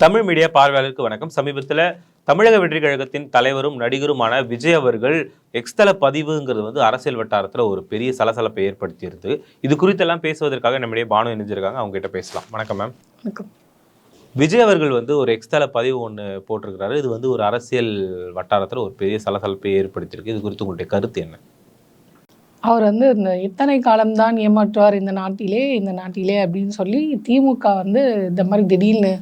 Tamil media பார்வையாளருக்கு வணக்கம். சமீபத்தில் தமிழக வெற்றி கழகத்தின் தலைவரும் நடிகருமான விஜய் அவர்கள் எக்ஸ்தல பதிவுங்கிறது வந்து அரசியல் வட்டாரத்தில் ஒரு பெரிய சலசலப்பை ஏற்படுத்தியிருது இது குறித்தெல்லாம் பேசுவதற்காக நம்முடைய பானு இணைஞ்சிருக்காங்க. அவங்க கிட்ட பேசலாம். வணக்கம் மேம். வணக்கம். விஜய் அவர்கள் வந்து ஒரு எக்ஸ்தல பதிவு ஒன்று போட்டிருக்கிறாரு. இது வந்து ஒரு அரசியல் வட்டாரத்தில் ஒரு பெரிய சலசலப்பை ஏற்படுத்தியிருக்கு. இது குறித்து உங்களுடைய கருத்து என்ன? அவர் வந்து இந்த இத்தனை காலம்தான் ஏமாற்றுவார் இந்த நாட்டிலே இந்த நாட்டிலே அப்படின்னு சொல்லி திமுக வந்து இந்த மாதிரி திடீர்னு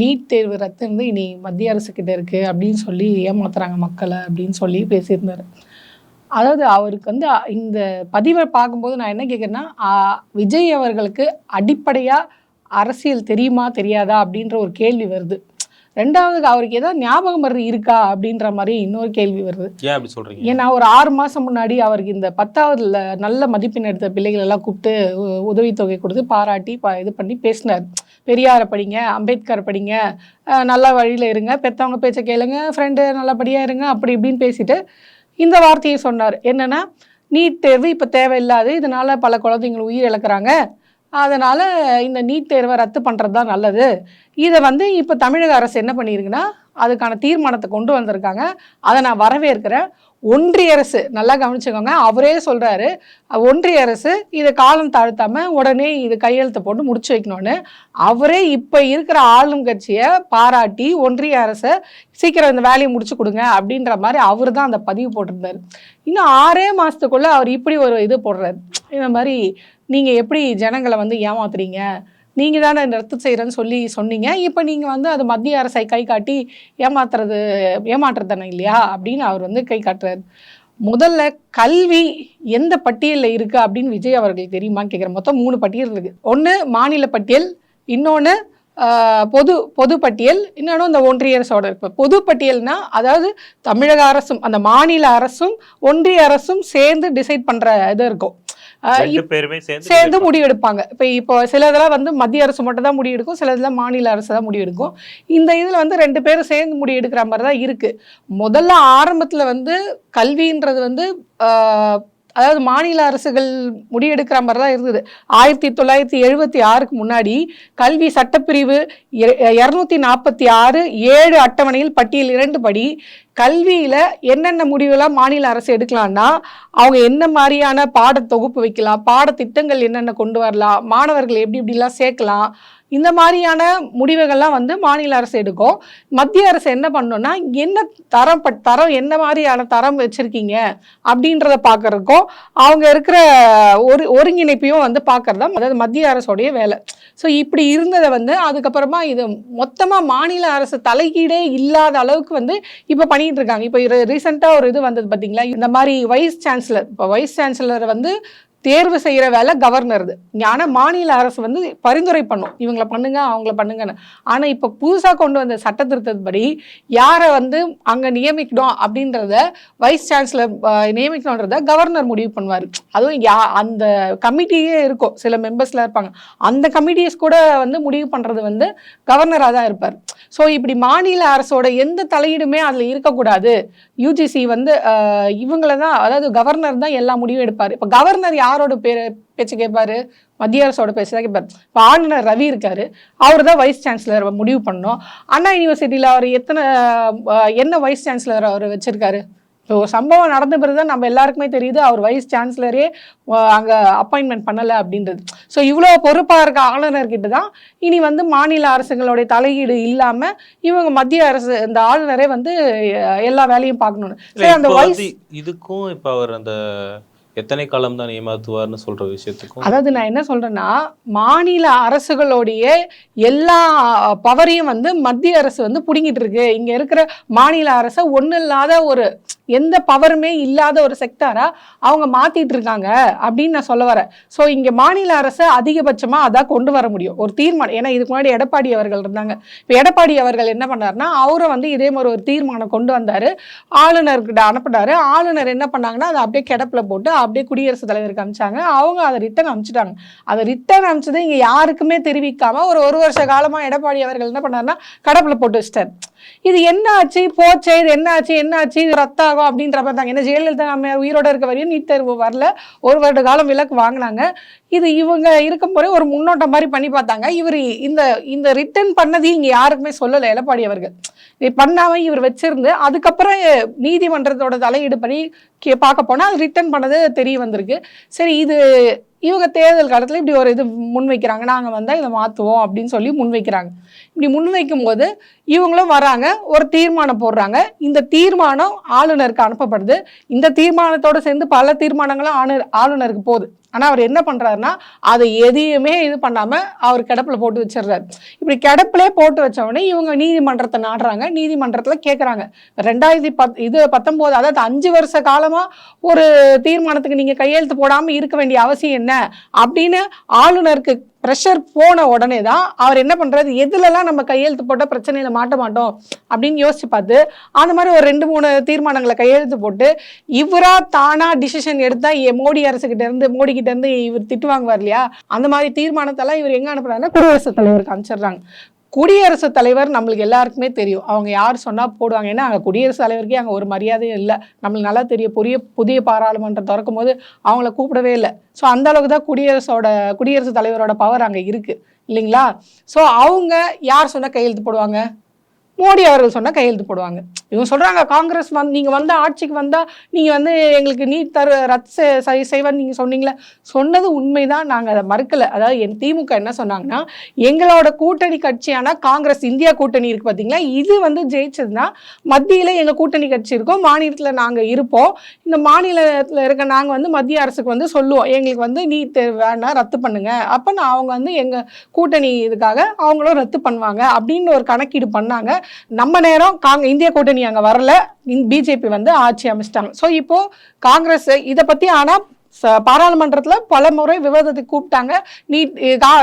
நீட் தேர்வு ரத்து வந்து இனி மத்திய அரசுக்கிட்ட இருக்குது அப்படின்னு சொல்லி ஏமாத்துறாங்க மக்களை அப்படின்னு சொல்லி பேசியிருந்தார். அதாவது அவருக்கு வந்து இந்த பதிவை பார்க்கும்போது நான் என்ன கேட்குறேன்னா விஜய் அவர்களுக்கு அடிப்படையாக அரசியல் தெரியுமா தெரியாதா அப்படின்ற ஒரு கேள்வி வருது. ரெண்டாவது அவருக்கு ஏதாவது ஞாபகம் வருது இருக்கா அப்படின்ற மாதிரி இன்னொரு கேள்வி வருது. ஏன் அப்படி சொல்றீங்க? ஏன்னா ஒரு ஆறு மாதம் முன்னாடி அவருக்கு இந்த பத்தாவதுல நல்ல மதிப்பெண் எடுத்த பிள்ளைகள் எல்லாம் கூப்பிட்டு உதவித்தொகை கொடுத்து பாராட்டி ப இது பண்ணி பேசினார். பெரியாரை படிங்க அம்பேத்கர் படிங்க நல்ல வழியில் இருங்க பெற்றவங்க பேச்சை கேளுங்க ஃப்ரெண்டு நல்லபடியாக இருங்க அப்படி இப்படின்னு பேசிட்டு இந்த வார்த்தையை சொன்னார். என்னன்னா நீட் தேர்வு இப்போ தேவையில்லாது இதனால பல குழந்தைங்கள் உயிர் இழக்கிறாங்க. அதனால் இந்த நீட் தேர்வை ரத்து பண்ணுறது தான் நல்லது. இதை வந்து இப்போ தமிழக அரசு என்ன பண்ணியிருக்குன்னா அதுக்கான தீர்மானத்தை கொண்டு வந்திருக்காங்க. அதை நான் வரவேற்கிறேன். ஒன்றிய அரசு நல்லா கவனிச்சுக்கோங்க அவரே சொல்கிறாரு ஒன்றிய அரசு இதை காலம் தாழ்த்தாமல் உடனே இது கையெழுத்து போட்டு முடிச்சு வைக்கணும்னு. அவரே இப்போ இருக்கிற ஆளும் கட்சியை பாராட்டி ஒன்றிய அரசை சீக்கிரம் இந்த வேலையை முடிச்சு கொடுங்க அப்படின்ற மாதிரி அவர் தான் அந்த பதிவு போட்டிருந்தாரு. இன்னும் ஆறே மாதத்துக்குள்ளே அவர் இப்படி ஒரு இது போடுறாரு. இந்த மாதிரி நீங்கள் எப்படி ஜனங்களை வந்து ஏமாத்துறீங்க? நீங்கள் தானே ரத்து செய்கிறேன்னு சொல்லி சொன்னீங்க. இப்போ நீங்கள் வந்து அது மத்திய அரசை கை காட்டி ஏமாத்துறது ஏமாற்றுறது தானே இல்லையா? அப்படின்னு அவர் வந்து கை காட்டுறாரு. முதல்ல கல்வி எந்த பட்டியலில் இருக்குது அப்படின்னு விஜய் அவர்களுக்கு தெரியுமான்னு கேட்குறேன் மொத்தம் மூணு பட்டியல் இருக்குது ஒன்று மாநில பட்டியல் இன்னொன்று பொது பொது பட்டியல் இன்னொன்று இந்த ஒன்றிய அரசோட இருக்கு. பொது பட்டியல்னால் அதாவது தமிழக அரசும் அந்த மாநில அரசும் ஒன்றிய அரசும் சேர்ந்து டிசைட் பண்ணுற இது இருக்கும். சேர்ந்து சேர்ந்து முடிவெடுப்பாங்க. இப்போ இப்போ சில இதெல்லாம் வந்து மத்திய அரசு மட்டும் தான் முடிவெடுக்கும். சில இதெல்லாம் மாநில அரசு தான் முடிவெடுக்கும். இந்த இதில் வந்து ரெண்டு பேரும் சேர்ந்து முடிவெடுக்கிற மாதிரி தான் இருக்கு. முதல்ல ஆரம்பத்தில் வந்து கல்வின்றது வந்து ஆஹ், அதாவது மாநில அரசுகள் முடிவெடுக்கிற மாதிரி தான் இருந்தது. ஆயிரத்தி தொள்ளாயிரத்தி எழுபத்தி ஆறுக்கு முன்னாடி கல்வி சட்டப்பிரிவு இரநூத்தி நாற்பத்தி ஆறு ஏழு அட்டவணையில் பட்டியல் இரண்டு படி கல்வியில் என்னென்ன முடிவுலாம் மாநில அரசு எடுக்கலாம்னா அவங்க என்ன மாதிரியான பாட தொகுப்பு வைக்கலாம் பாடத்திட்டங்கள் என்னென்ன கொண்டு வரலாம் மாணவர்கள் எப்படி எப்படிலாம் சேர்க்கலாம் இந்த மாதிரியான முடிவுகள்லாம் வந்து மாநில அரசு எடுக்கும். மத்திய அரசு என்ன பண்ணணும்னா என்ன தரம் பட் தரம் என்ன மாதிரியான தரம் வச்சுருக்கீங்க அப்படின்றத பார்க்குறதுக்கும் அவங்க இருக்கிற ஒரு ஒருங்கிணைப்பையும் வந்து பார்க்கறது தான் அதாவது மத்திய அரசோடைய வேலை. ஸோ இப்படி இருந்ததை வந்து அதுக்கப்புறமா இது மொத்தமாக மாநில அரசு தலையீடே இல்லாத அளவுக்கு வந்து இப்போ பண்ணிகிட்டு இருக்காங்க. இப்போ ரீசெண்டாக ஒரு இது வந்தது பார்த்தீங்களா இந்த மாதிரி வைஸ் சான்சலர் இப்போ வைஸ் சான்சலர் வந்து தேர்வு செய்கிற வேலை கவர்னருது ஆனால் மாநில அரசு வந்து பரிந்துரை பண்ணும். இவங்கள பண்ணுங்க அவங்கள பண்ணுங்கன்னு. ஆனால் இப்போ புதுசாக கொண்டு வந்த சட்ட திருத்தப்படி யாரை வந்து அங்கே நியமிக்கணும் அப்படின்றத வைஸ் சான்சலர் நியமிக்கணுன்றத கவர்னர் முடிவு பண்ணுவார். அதுவும் யா அந்த கமிட்டியே இருக்கும். சில மெம்பர்ஸ்லாம் இருப்பாங்க. அந்த கமிட்டிஸ் கூட வந்து முடிவு பண்ணுறது வந்து கவர்னராக தான் இருப்பார். ஸோ இப்படி மாநில அரசோட எந்த தலையீடுமே அதில் இருக்கக்கூடாது. யூஜிசி வந்து இவங்கள தான் அதாவது கவர்னர் தான் எல்லா முடிவும் எடுப்பார். இப்போ கவர்னர் யாரோட பேர் பேச்சு கேட்பாரு மத்திய அரசோட பேச்சு தான் கேட்பார் இப்போ ஆளுநர் ரவி இருக்காரு. அவர் தான் வைஸ் சான்சலர் முடிவு பண்ணணும் அண்ணா யூனிவர்சிட்டியில் அவர் எத்தனை என்ன வைஸ் சான்சலர் அவர் வச்சிருக்காரு? இப்போ சம்பவம் நடந்த பிறகு தான் நம்ம எல்லாருக்குமே தெரியுது அவர் வைஸ் சான்சலரே அங்கே அப்பாயின்மெண்ட் பண்ணலை அப்படின்றது. ஸோ இவ்வளோ பொறுப்பாக இருக்க ஆளுநர்கிட்ட தான் இனி வந்து மாநில அரசுங்களுடைய தலையீடு இல்லாமல் இவங்க மத்திய அரசு இந்த ஆளுநரே வந்து எல்லா வேலையும் பார்க்கணும்னு. அந்த வைஸ் இதுக்கும் இப்ப அவர் அந்த எத்தனை காலம் தான் ஏமாத்துவார்னு சொல்ற விஷயத்துக்கும் அதாவது நான் என்ன சொல்றேன்னா மாநில அரசுகளுடைய எல்லா பவரையும் வந்து மத்திய அரசு வந்து பிடுங்கிட்டு இருக்கு. இங்க இருக்கிற மாநில அரசை ஒன்றும் இல்லாத ஒரு எந்த பவருமே இல்லாத ஒரு செக்டாரா அவங்க மாத்திட்டு இருக்காங்க அப்படின்னு நான் சொல்ல வரேன். ஸோ இங்கே மாநில அரசு அதிகபட்சமாக அதான் கொண்டு வர முடியும். ஒரு தீர்மானம் ஏன்னா இதுக்கு முன்னாடி எடப்பாடி அவர்கள் இருந்தாங்க. இப்போ எடப்பாடி அவர்கள் என்ன பண்ணார்னா அவரை வந்து இதே மாதிரி ஒரு தீர்மானம் கொண்டு வந்தார். ஆளுநர்கிட்ட அனுப்பினார். ஆளுநர் என்ன பண்ணாங்கன்னா அதை அப்படியே கிடப்பில் போட்டு அப்படியே குடியரசுத் தலைவருக்கு அனுப்பிச்சாங்க அவங்க அதை ரிட்டர்ன் அனுப்பிச்சிட்டாங்க அதை ரிட்டர்ன் அனுப்பிச்சது இங்கே யாருக்குமே தெரிவிக்காம ஒரு ஒரு வருஷ காலமாக எடப்பாடி அவர்கள் என்ன பண்ணாருன்னா கடப்பில் போட்டு வச்சிட்டார். இது என்ன ஆச்சு போச்சே இது என்ன ஆச்சு என்ன ஆச்சு இது ரத்தாகும் அப்படின்ற மாதிரி தாங்க ஏன்னா ஜெயலலிதா நம்ம உயிரோட இருக்க வரையும் நீட் தேர்வு வரல. ஒரு வருட காலம் விலக்கு வாங்கினாங்க. இது இவங்க இருக்கும் போதே ஒரு முன்னோட்டம் மாதிரி பண்ணி பார்த்தாங்க. இவர் இந்த இந்த ரிட்டர்ன் பண்ணதையும் இங்கே யாருக்குமே சொல்லலை எடப்பாடி அவர்கள். இது பண்ணாம இவர் வச்சிருந்து அதுக்கப்புறம் நீதிமன்றத்தோட தலையீடு படி கே பார்க்க போனால் அது ரிட்டர்ன் பண்ணது தெரிய வந்திருக்கு. சரி இது இவங்க தேர்தல் காலத்தில் இப்படி ஒரு இது முன்வைக்கிறாங்க. நாங்கள் வந்தால் இதை மாற்றுவோம் அப்படின்னு சொல்லி முன்வைக்கிறாங்க. இப்படி முன்வைக்கும் போது இவங்களும் வராங்க. ஒரு தீர்மானம் போடுறாங்க. இந்த தீர்மானம் ஆளுநருக்கு அனுப்பப்படுது. இந்த தீர்மானத்தோடு சேர்ந்து பல தீர்மானங்களும் ஆளு ஆளுநருக்கு போகுது. ஆனால் அவர் என்ன பண்ணுறாருன்னா அதை எதையுமே இது பண்ணாமல் அவர் கிடப்பில் போட்டு வச்சிடுறாரு. இப்படி கிடப்பிலே போட்டு வச்சவொடனே இவங்க நீதிமன்றத்தை நாடுறாங்க. நீதிமன்றத்தில் கேட்குறாங்க ரெண்டாயிரத்தி பத் இது பத்தொம்போது அதாவது அஞ்சு வருஷ காலமாக ஒரு தீர்மானத்துக்கு நீங்கள் கையெழுத்து போடாமல் இருக்க வேண்டிய அவசியம் என்ன? அப்படின்னு ஆளுநருக்கு ப்ரெஷர் போன உடனே தான் அவர் என்ன பண்றாரு? எதுலலாம் நம்ம கையெழுத்து போட்டால் பிரச்சனையில் மாட்ட மாட்டோம்? அப்படின்னு யோசிச்சு பார்த்து அந்த மாதிரி ஒரு ரெண்டு மூணு தீர்மானங்களை கையெழுத்து போட்டு இவரா தானா டிசிஷன் எடுத்தா எ- மோடி அரசுகிட்ட இருந்து மோடி கிட்ட இருந்து இவர் திட்டு வாங்குவார் இல்லையா? அந்த மாதிரி தீர்மானத்தெல்லாம் இவர் எங்க அனுப்புறாருன்னா குடியரசுத் தலைவருக்கு அனுப்பிச்சிடுறாங்க. குடியரசுத் தலைவர் நம்மளுக்கு எல்லாருக்குமே தெரியும். அவங்க யார் சொன்னால் போடுவாங்க. ஏன்னா அங்கே குடியரசுத் தலைவருக்கே அங்கே ஒரு மரியாதையும் இல்லை. நம்மளுக்கு நல்லா தெரியும். புதிய புதிய பாராளுமன்றம் திறக்கும் போது அவங்கள கூப்பிடவே இல்லை. ஸோ அந்த அளவுக்கு தான் குடியரசோட குடியரசுத் தலைவரோட பவர் அங்கே இருக்குது இல்லைங்களா? ஸோ அவங்க யார் சொன்னால் கையெழுத்து போடுவாங்க? மோடி அவர்கள் சொன்னால் கையெழுத்து போடுவாங்க. இவங்க சொல்கிறாங்க காங்கிரஸ் வந்து நீங்கள் வந்த ஆட்சிக்கு வந்தால் நீங்கள் வந்து எங்களுக்கு நீட் தரு ரத்து சரி செய்- செய்வேன்னு நீங்க சொன்னீங்களே. சொன்னது உண்மைதான் நாங்கள் அதை மறுக்கலை. அதாவது என் திமுக என்ன சொன்னாங்கன்னா எங்களோட கூட்டணி கட்சியான காங்கிரஸ் இந்தியா கூட்டணி இருக்குது பார்த்தீங்களா இது வந்து ஜெயிச்சதுன்னா மத்தியில் எங்கள் கூட்டணி கட்சி இருக்கும் மாநிலத்தில் நாங்கள் இருப்போம். இந்த மாநிலத்தில் இருக்க நாங்கள் வந்து மத்திய அரசுக்கு வந்து சொல்லுவோம் எங்களுக்கு வந்து நீட் தேர்வு வேணாம் ரத்து பண்ணுங்க. அப்போ நான் அவங்க வந்து எங்கள் கூட்டணி இதுக்காக அவங்களும் ரத்து பண்ணுவாங்க அப்படின்னு ஒரு கணக்கீடு பண்ணாங்க. நம்ம நேரம் காங் இந்திய கூட்டணி அங்க வரல. பிஜேபி வந்து ஆட்சி அமைச்சிட்டாங்க. ஸோ இப்போ காங்கிரஸ் இதை பத்தி ஆனா பாராளுமன்றத்தில் பல முறை விவாதத்துக்கு கூப்பிட்டாங்க. நீ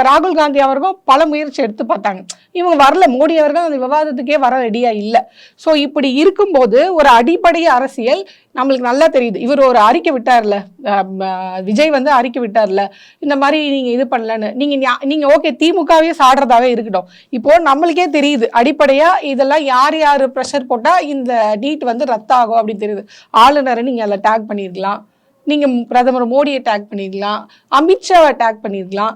ராகுல் காந்தி அவர்களும் பல முயற்சி எடுத்து பார்த்தாங்க. இவங்க வரல. மோடி அவர்கள் அந்த விவாதத்துக்கே வர ரெடியாக இல்லை. ஸோ இப்படி இருக்கும்போது ஒரு அடிப்படை அரசியல் நம்மளுக்கு நல்லா தெரியுது. இவர் ஒரு அறிக்கை விட்டார்ல. விஜய் வந்து அறிக்கை விட்டார்ல. இந்த மாதிரி நீங்கள் இது பண்ணலன்னு. நீங்கள் நீங்கள் ஓகே திமுகவே சாடுறதாவே இருக்கட்டும். இப்போ நம்மளுக்கே தெரியுது. அடிப்படையாக இதெல்லாம் யார் யார் ப்ரெஷர் போட்டால் இந்த நீட் வந்து ரத்தாகும் அப்படின்னு தெரியுது. ஆளுநரை நீங்கள் அதில் டேக் பண்ணியிருக்கலாம் நீங்க பிரதமர் மோடியை டேக் பண்ணியிருக்கலாம் அமித்ஷாவை டேக் பண்ணிருக்கலாம்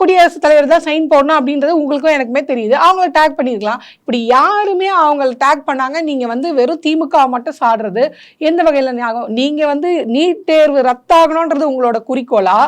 குடியரசுத் தலைவர் தான் சைன் போடணும் அப்படின்றது உங்களுக்கும் எனக்குமே தெரியுது. அவங்கள டேக் பண்ணிருக்கலாம். இப்படி யாருமே அவங்கள டேக் பண்ணாங்க. நீங்க வந்து வெறும் திமுக மட்டும் சாடுறது எந்த வகையில ஞாபகம் நீங்க வந்து நீட் தேர்வு ரத்தாகணுன்றது உங்களோட குறிக்கோளா?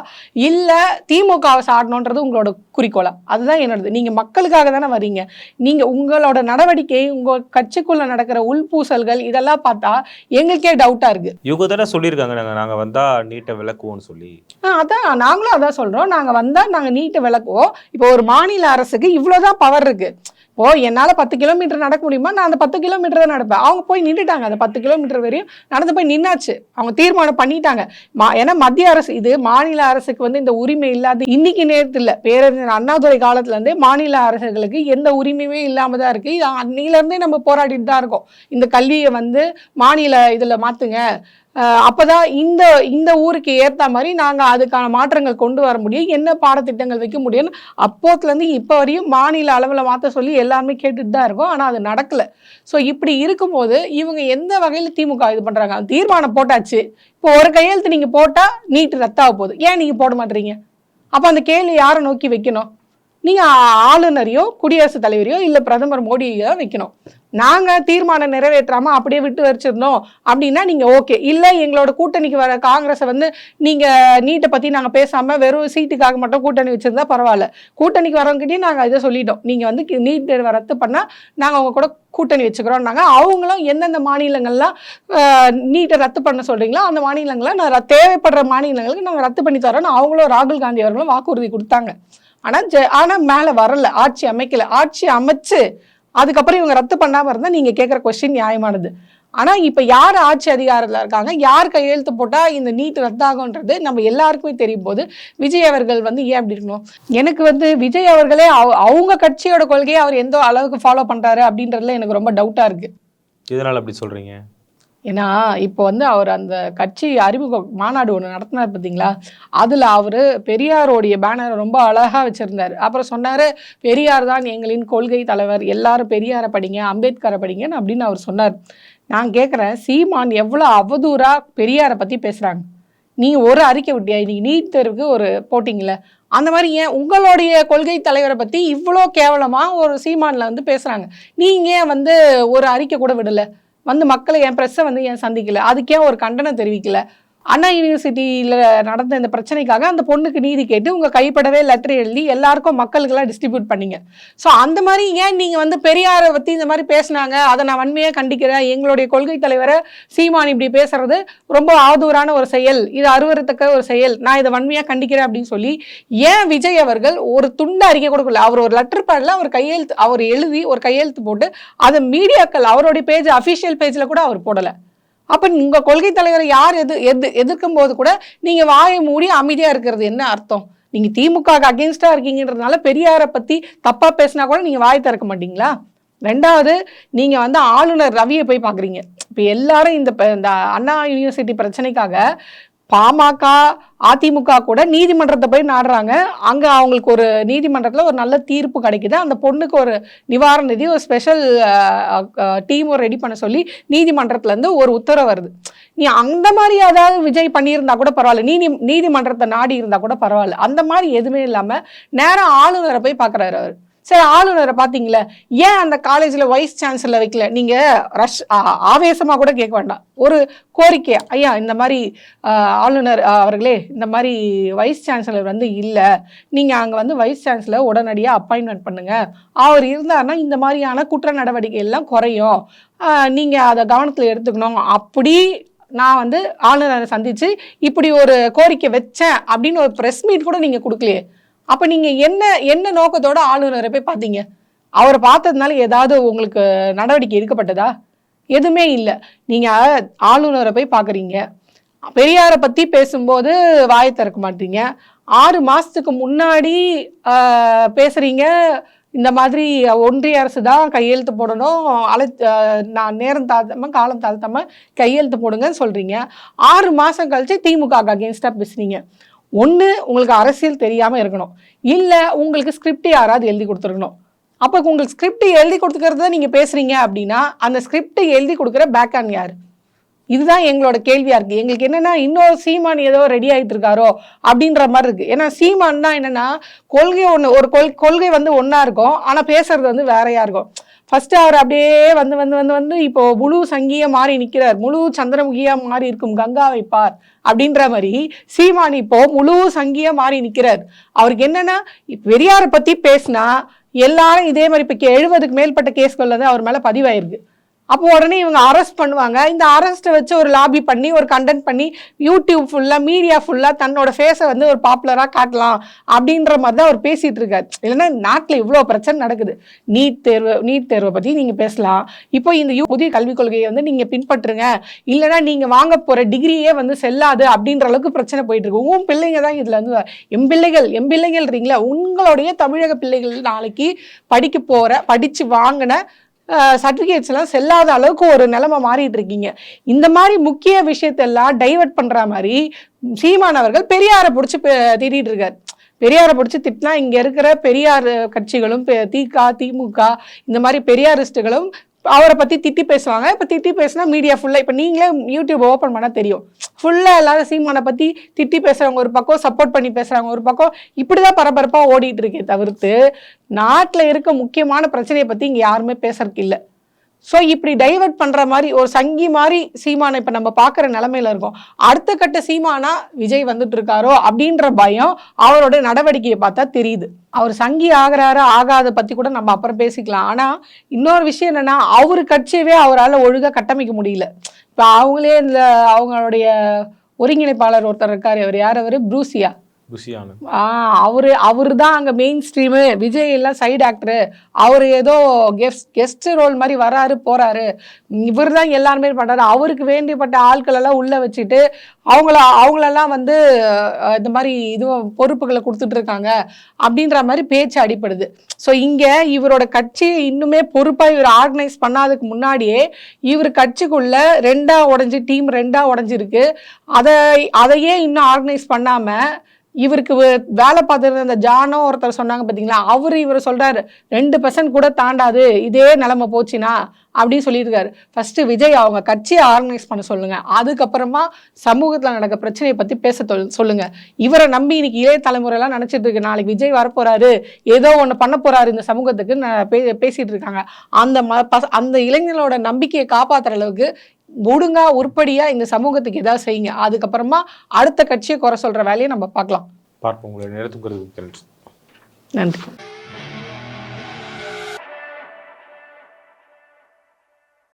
இல்ல திமுகவை சாடணுன்றது உங்களோட குறிக்கோளா? அதுதான் என்னோடது. நீங்க மக்களுக்காக தானே வரீங்க நீங்க உங்களோட நடவடிக்கை உங்க கட்சிக்குள்ள நடக்கிற உள்பூசல்கள் இதெல்லாம் பார்த்தா எங்களுக்கே டவுட்டா இருக்கு. இவங்க தானே சொல்லியிருக்காங்க நாங்க நாங்க வந்தா நீட்டை விளக்குவோம்னு சொல்லி. அதான். நாங்களும் அதான் சொல்றோம். நாங்க வந்தா நாங்க நீட்டை விளக்குவோம் இப்போ ஒரு மாநில அரசுக்கு இவ்வளோதான் பவர் இருக்கு. இப்போ என்னால் பத்து கிலோமீட்டர் நடக்க முடியுமா? நான் அந்த பத்து கிலோமீட்டர் தான் நடப்பேன். அவங்க போய் நின்றுட்டாங்க அந்த பத்து கிலோமீட்டர் வரையும் நடந்து போய் நின்னாச்சு. அவங்க தீர்மானம் பண்ணிட்டாங்க. மா ஏன்னா மத்திய அரசு இது மாநில அரசுக்கு வந்து இந்த உரிமை இல்லாத இன்னைக்கு நேரத்தில் பேரறிஞர் அண்ணாதுரை காலத்துலேருந்து மாநில அரசுகளுக்கு எந்த உரிமையுமே இல்லாமல் தான் இருக்குது இது அன்னையிலேருந்தே நம்ம போராடிட்டு தான் இருக்கோம். இந்த கல்வியை வந்து மாநில இதில் மாற்றுங்க அப்போதான் இந்த இந்த ஊருக்கு ஏற்ற மாதிரி நாங்கள் அதுக்கான மாற்றங்கள் கொண்டு வர முடியும். என்ன பாடத்திட்டங்கள் வைக்க முடியும்னு அப்போத்துலேருந்து இப்போ வரையும் மாநில அளவில் மாற்ற சொல்லி எல்லாருமே கேட்டுட்டு தான் இருக்கோம். ஆனால் அது நடக்கலை. ஸோ இப்படி இருக்கும்போது இவங்க எந்த வகையில் திமுக இது பண்றாங்க? தீர்மானம் போட்டாச்சு. இப்போ ஒரு கையெழுத்து நீங்க போட்டா நீட்டு ரத்தாக போகுது. ஏன் நீங்க போட மாட்டீங்க அப்போ அந்த கேள்வி யாரை நோக்கி வைக்கணும்? நீங்க ஆளுநரையோ குடியரசுத் தலைவரையோ இல்ல பிரதமர் மோடியோ வைக்கணும். நாங்கள் தீர்மானம் நிறைவேற்றாமல் அப்படியே விட்டு வச்சிருந்தோம் அப்படின்னா நீங்கள் ஓகே இல்லை எங்களோட கூட்டணிக்கு வர காங்கிரஸை வந்து நீங்கள் நீட்டை பற்றி நாங்கள் பேசாமல் வெறும் சீட்டுக்காக மட்டும் கூட்டணி வச்சுருந்தா பரவாயில்ல. கூட்டணிக்கு வரவங்கிட்டயும் நாங்கள் இதை சொல்லிட்டோம். நீங்கள் வந்து நீட் தேர்வை ரத்து பண்ணால் நாங்கள் அவங்க கூட கூட்டணி வச்சுக்கிறோம்னாங்க அவங்களும் எந்தெந்த மாநிலங்கள்லாம் நீட்டை ரத்து பண்ண சொல்கிறீங்களோ அந்த மாநிலங்களை நான் தேவைப்படுற மாநிலங்களுக்கு நாங்கள் ரத்து பண்ணி தரோம்னு அவங்களும் ராகுல் காந்தி அவர்களும் வாக்குறுதி கொடுத்தாங்க. ஆனால் ஜெ- ஆனால் மேலே வரல. ஆட்சி அமைக்கல. ஆட்சி அமைச்சு அதுக்கப்புறம் இவங்க ரத்து பண்ணாம இருந்தா நீங்க கேட்குற கொஸ்டின் நியாயமானது. ஆனா இப்ப யார் ஆட்சி அதிகாரத்தில் இருக்காங்க? யார் கையெழுத்து போட்டா இந்த நீட் ரத்தாகும்ன்றது நம்ம எல்லாருக்குமே தெரியும் போது விஜய் அவர்கள் வந்து ஏன் அப்படி இருக்கணும்? எனக்கு வந்து விஜய் அவர்களே அவ- அவங்க கட்சியோட கொள்கையை அவர் எந்த அளவுக்கு ஃபாலோ பண்றாரு அப்படின்றதுல எனக்கு ரொம்ப டவுட்டா இருக்கு. இதனால அப்படி சொல்றீங்க? ஏன்னா இப்போ வந்து அவர் அந்த கட்சி அறிமுக மாநாடு ஒன்று நடத்தினார் பார்த்தீங்களா அதில் அவர் பெரியாரோடைய பேனரை ரொம்ப அழகாக வச்சுருந்தார். அப்புறம் சொன்னார் பெரியார் தான் எங்களின் கொள்கை தலைவர். எல்லாரும் பெரியாரை படிங்க அம்பேத்கரை படிங்கன்னு அப்படின்னு அவர் சொன்னார். நான் கேட்குறேன் சீமான் எவ்வளோ அவதூறாக பெரியாரை பற்றி பேசுகிறாங்க நீங்கள் ஒரு அறிக்கை விட்டியா? இன்றைக்கி நீட் தேர்வுக்கு ஒரு போட்டிங்களே அந்த மாதிரி ஏன் உங்களுடைய கொள்கை தலைவரை பற்றி இவ்வளோ கேவலமாக ஒரு சீமானில் வந்து பேசுகிறாங்க நீங்கள் ஏன் வந்து ஒரு அறிக்கை கூட விடலை? வந்து மக்களை என் ப்ரெஸ்ஸை வந்து ஏன் சந்திக்கல? அதுக்கே ஒரு கண்டனம் தெரிவிக்கல? அண்ணா யூனிவர்சிட்டியில் நடந்த இந்த பிரச்சனைக்காக அந்த பொண்ணுக்கு நீதி கேட்டு உங்கள் கைப்படவே லெட்டர் எழுதி எல்லாருக்கும் மக்களுக்கெல்லாம் டிஸ்ட்ரிபியூட் பண்ணீங்க. ஸோ அந்த மாதிரி ஏன் நீங்கள் வந்து பெரியாரை பற்றி இந்த மாதிரி பேசினாங்க? அதை நான் வன்மையாக கண்டிக்கிறேன். எங்களுடைய கொள்கை தலைவரை சீமான் இப்படி பேசுறது ரொம்ப ஆதூரான ஒரு செயல். இது அருவருத்தக்க ஒரு செயல். நான் இதை வன்மையாக கண்டிக்கிறேன் அப்படின்னு சொல்லி ஏன் விஜய் அவர்கள் ஒரு துண்டு அறிக்கை கொடுக்கல? அவர் ஒரு லெட்டர் பேடில் அவர் கையெழுத்து அவர் எழுதி ஒரு கையெழுத்து போட்டு அதை மீடியாக்கள் அவருடைய பேஜ் அஃபிஷியல் பேஜில் கூட அவர் போடலை. அப்போ உங்கள் கொள்கை தலைவரை யார் எது எது எதிர்க்கும் போது கூட நீங்கள் வாயை மூடி அமைதியாக இருக்கிறது என்ன அர்த்தம்? நீங்கள் திமுக அகேன்ஸ்டாக இருக்கீங்கன்றதுனால பெரியாரை பற்றி தப்பாக பேசினா கூட நீங்கள் வாய் திறக்க மாட்டீங்களா? ரெண்டாவது நீங்கள் வந்து ஆளுநர் ரவியை போய் பார்க்குறீங்க இப்போ எல்லாரும் இந்த இந்த அண்ணா யூனிவர்சிட்டி பிரச்சனைக்காக பாமக அதிமுக கூட நீதிமன்றத்தை போய் நாடுறாங்க. அங்கே அவங்களுக்கு ஒரு நீதிமன்றத்தில் ஒரு நல்ல தீர்ப்பு கிடைக்குது. அந்த பொண்ணுக்கு ஒரு நிவாரண நிதி ஒரு ஸ்பெஷல் டீமும் ரெடி பண்ண சொல்லி நீதிமன்றத்துலேருந்து ஒரு உத்தரவு வருது. நீ அந்த மாதிரி ஏதாவது விஜய் பண்ணியிருந்தா கூட பரவாயில்ல. நீதி நீதிமன்றத்தை நாடி இருந்தால் கூட பரவாயில்ல. அந்த மாதிரி எதுவுமே இல்லாமல் நேரம் ஆளுநரை போய் பார்க்குறாரு அவர். சரி ஆளுநரை பார்த்தீங்களே ஏன் அந்த காலேஜில் வைஸ் சான்சலர் வைக்கல? நீங்கள் ரஷ் ஆவேசமாக கூட கேட்க வேண்டாம். ஒரு கோரிக்கை ஐயா இந்த மாதிரி ஆளுநர் அவர்களே இந்த மாதிரி வைஸ் சான்சலர் வந்து இல்லை. நீங்கள் அங்கே வந்து வைஸ் சான்சலர் உடனடியாக அப்பாயின்மெண்ட் பண்ணுங்கள் அவர் இருந்தாருன்னா இந்த மாதிரியான குற்ற நடவடிக்கை எல்லாம் குறையும் நீங்கள் அதை கவனத்தில் எடுத்துக்கணும். அப்படி நான் வந்து ஆளுநரை சந்தித்து இப்படி ஒரு கோரிக்கை வச்சேன் அப்படின்னு ஒரு ப்ரெஸ் மீட் கூட நீங்கள் கொடுக்கலையே. அப்போ நீங்கள் என்ன என்ன நோக்கத்தோட ஆளுநரை போய் பார்த்தீங்க? அவரை பார்த்ததுனால ஏதாவது உங்களுக்கு நடவடிக்கை எடுக்கப்பட்டதா? எதுவுமே இல்லை. நீங்கள் ஆளுநரை போய் பார்க்குறீங்க. பெரியாரை பற்றி பேசும்போது வாயை திறக்க மாட்டீங்க. ஆறு மாதத்துக்கு முன்னாடி பேசுகிறீங்க இந்த மாதிரி ஒன்றிய அரசு தான் கையெழுத்து போடணும். அலை நான் நேரம் தாழ்த்தாமல் காலம் தாழ்த்தாம கையெழுத்து போடுங்கன்னு சொல்கிறீங்க ஆறு மாதம் கழித்து திமுக அகேன்ஸ்டாக பேசுனீங்க. ஒன்று உங்களுக்கு அரசியல் தெரியாமல் இருக்கணும். இல்லை உங்களுக்கு ஸ்கிரிப்ட் யாராவது எழுதி கொடுத்துருக்கணும். அப்போ உங்களுக்கு ஸ்கிரிப்ட் எழுதி கொடுத்துக்கிறத நீங்கள் பேசுகிறீங்க அப்படின்னா அந்த ஸ்கிரிப்ட் எழுதி கொடுக்குற பேக்கான் யார்? இதுதான் எங்களோட கேள்வியாக இருக்குது எங்களுக்கு என்னென்னா இன்னொரு சீமான் ஏதோ ரெடி ஆகிட்டு இருக்காரோ அப்படின்ற மாதிரி இருக்குது ஏன்னா சீமான்னா என்னென்னா கொள்கை ஒன்று ஒரு கொள் கொள்கை வந்து ஒன்றா இருக்கும் ஆனால் பேசுறது வந்து வேறையாக இருக்கும். ஃபர்ஸ்ட் அவர் அப்படியே வந்து வந்து வந்து வந்து இப்போ முழு சங்கியா மாறி நிற்கிறார் முழு சந்திரமுகியா மாறி இருக்கும். கங்காவை பார் அப்படின்ற மாதிரி சீமான் இப்போ முழு சங்கியா மாறி நிற்கிறார் அவருக்கு என்னன்னா பெரியாரை பத்தி பேசினா எல்லாரும் இதே மாதிரி இப்போ எழுபதுக்கு மேற்பட்ட கேஸ்கள் வந்து அவர் மேல பதிவாயிருக்கு. அப்போ உடனே இவங்க அரெஸ்ட் பண்ணுவாங்க. இந்த அரெஸ்ட்டை வச்சு ஒரு லாபி பண்ணி ஒரு கண்டென்ட் பண்ணி யூடியூப் ஃபுல்லாக மீடியா ஃபுல்லாக தன்னோட ஃபேஸை வந்து ஒரு பாப்புலராக காட்டலாம் அப்படின்ற மாதிரி தான் அவர் பேசிகிட்டு இருக்காரு. இல்லைன்னா நாட்டில் இவ்வளோ பிரச்சனை நடக்குது. நீட் தேர்வு நீட் தேர்வை பற்றி நீங்கள் பேசலாம். இப்போ இந்த யூ- புதிய கல்விக் கொள்கையை வந்து நீங்கள் பின்பற்றுங்க. இல்லைன்னா நீங்கள் வாங்க போகிற டிகிரியே வந்து செல்லாது அப்படின்ற அளவுக்கு பிரச்சனை போயிட்டு இருக்கு. உன் பிள்ளைங்க தான் இதில் வந்து எம் பிள்ளைகள் எம் பிள்ளைகள்ன்றீங்களா உங்களுடைய தமிழக பிள்ளைகள் நாளைக்கு படிக்க போகிற படித்து வாங்கின சர்டிஃபிகேட்ஸ்லாம் செல்லாத அளவுக்கு ஒரு நிலைமை மாறிட்டு இருக்கீங்க. இந்த மாதிரி முக்கிய விஷயத்தெல்லாம் டைவர்ட் பண்ற மாதிரி சீமானவர்கள் பெரியாரை பிடிச்சி திட்டிட்டு இருக்கார். பெரியாரை பிடிச்சி திட்டினா இங்க இருக்கிற பெரியார் கட்சிகளும் பெ- திக திமுக இந்த மாதிரி பெரியாரிஸ்ட்டுகளும் அவரை பற்றி திட்டி பேசுவாங்க. இப்போ திட்டி பேசினா மீடியா ஃபுல்லாக இப்போ நீங்களே யூடியூப் ஓப்பன் பண்ணால் தெரியும். ஃபுல்லாக எல்லாரும் சீமானை பற்றி திட்டி பேசுகிறவங்க ஒரு பக்கம் சப்போர்ட் பண்ணி பேசுறவங்க ஒரு பக்கம் இப்படி தான் பரபரப்பாக ஓடிட்டு இருக்கே தவிர்த்து நாட்டில் இருக்க முக்கியமான பிரச்சனையை பற்றி இங்கே யாருமே பேசுறதுக்கு இல்லை. ஸோ இப்படி டைவர்ட் பண்ணுற மாதிரி ஒரு சங்கி மாதிரி சீமானை இப்போ நம்ம பார்க்குற நிலமையில இருக்கோம். அடுத்த கட்ட சீமானா விஜய் வந்துட்டு இருக்காரோ அப்படின்ற பயம் அவரோட நடவடிக்கையை பார்த்தா தெரியுது. அவர் சங்கி ஆகுறாரு ஆகாத பற்றி கூட நம்ம அப்புறம் பேசிக்கலாம். ஆனால் இன்னொரு விஷயம் என்னென்னா அவர் கட்சியவே அவரால் ஒழுங்காக கட்டமைக்க முடியல. இப்போ அவங்களே இந்த அவங்களுடைய ஒருங்கிணைப்பாளர் ஒருத்தர் இருக்கார். அவர் யார்? அவர்? ப்ரூசியா. குஷி அவர் அவரு அவரு தான் அங்க மெயின் ஸ்ட்ரீமு விஜய் எல்லாம் சைடு ஆக்டரு அவர் ஏதோ கெஸ்ட் கெஸ்ட் ரோல் மாதிரி வராரு போறாரு. இவர் தான் எல்லாருமே பண்றாரு. அவருக்கு வேண்டியப்பட்ட ஆட்கள் எல்லாம் உள்ள வச்சுட்டு அவங்கள அவங்களெல்லாம் வந்து இந்த மாதிரி இது பொறுப்புகளை கொடுத்துட்டு இருக்காங்க. அப்படின்ற மாதிரி பேச்சு அடிப்படுது. ஸோ இங்க இவரோட கட்சியை இன்னுமே பொறுப்பா இவர் ஆர்கனைஸ் பண்ணாதுக்கு முன்னாடியே இவர் கட்சிக்குள்ள ரெண்டா உடஞ்சி டீம் ரெண்டா உடஞ்சிருக்கு. அதை அதையே இன்னும் ஆர்கனைஸ் பண்ணாம இவருக்கு வே- வேலை பார்த்துருந்த அந்த ஜானோ ஒருத்தர் சொன்னாங்க பார்த்தீங்களா அவர் இவர் சொல்கிறாரு ரெண்டு பர்சன்ட் கூட தாண்டாது இதே நிலமை போச்சுனா அப்படின்னு சொல்லியிருக்காரு. ஃபஸ்ட்டு விஜய் அவங்க கட்சியை ஆர்கனைஸ் பண்ண சொல்லுங்கள் அதுக்கப்புறமா சமூகத்தில் நடக்க பிரச்சனையை பற்றி பேச சொல்லுங்கள் இவரை நம்பி இன்னைக்கு இளைய தலைமுறையெல்லாம் நினச்சிட்டு இருக்கு. நாளைக்கு விஜய் வரப்போகிறாரு ஏதோ ஒன்று பண்ண போகிறாரு இந்த சமூகத்துக்கு ந- பே- பேசிட்டு இருக்காங்க. அந்த ம அந்த இளைஞர்களோட நம்பிக்கையை காப்பாற்றுற அளவுக்கு ஒழுங்கா உருப்படியா இந்த சமூகத்துக்கு ஏதாவது செய்யுங்க. அதுக்கப்புறமா அடுத்த கட்சியை குறை சொல்ற வேலையை நம்ம பார்க்கலாம். பார்ப்போம். உங்களுடைய நேரத்துக்கு நன்றி நன்றி.